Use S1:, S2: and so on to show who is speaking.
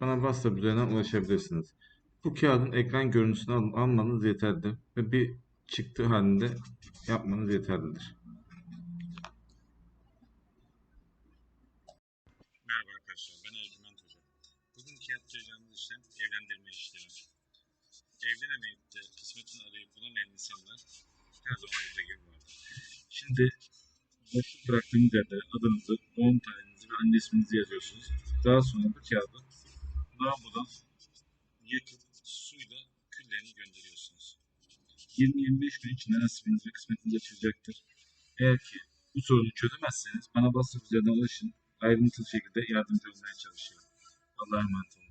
S1: bana WhatsApp üzerinden ulaşabilirsiniz. Bu kağıdın ekran görüntüsünü al- almanız yeterlidir ve bir çıktı halinde yapmanız yeterlidir.
S2: Merhaba arkadaşlar, ben Ercüment Hoca. Bugünkü yapacağımız işlem evlendirme işlemi. Evlenemeyip de kısmetini arayıp bulamayan insanlar her zaman bizde gibi vardır. Şimdi boşluk bıraktığınız yerde adınızı, doğum tarihinizi ve anne isminizi yazıyorsunuz. Daha sonra bu kağıdı lavabodan yakıp suyla küllerini gönderiyorsunuz. 20-25 gün içinde nasibiniz ve kısmetiniz açılacaktır. Eğer ki bu sorunu çözemezseniz bana WhatsApp üzerinden ulaşın ayrıntılı şekilde yardımcı olmaya çalışıyorum. Allah'a emanet olun.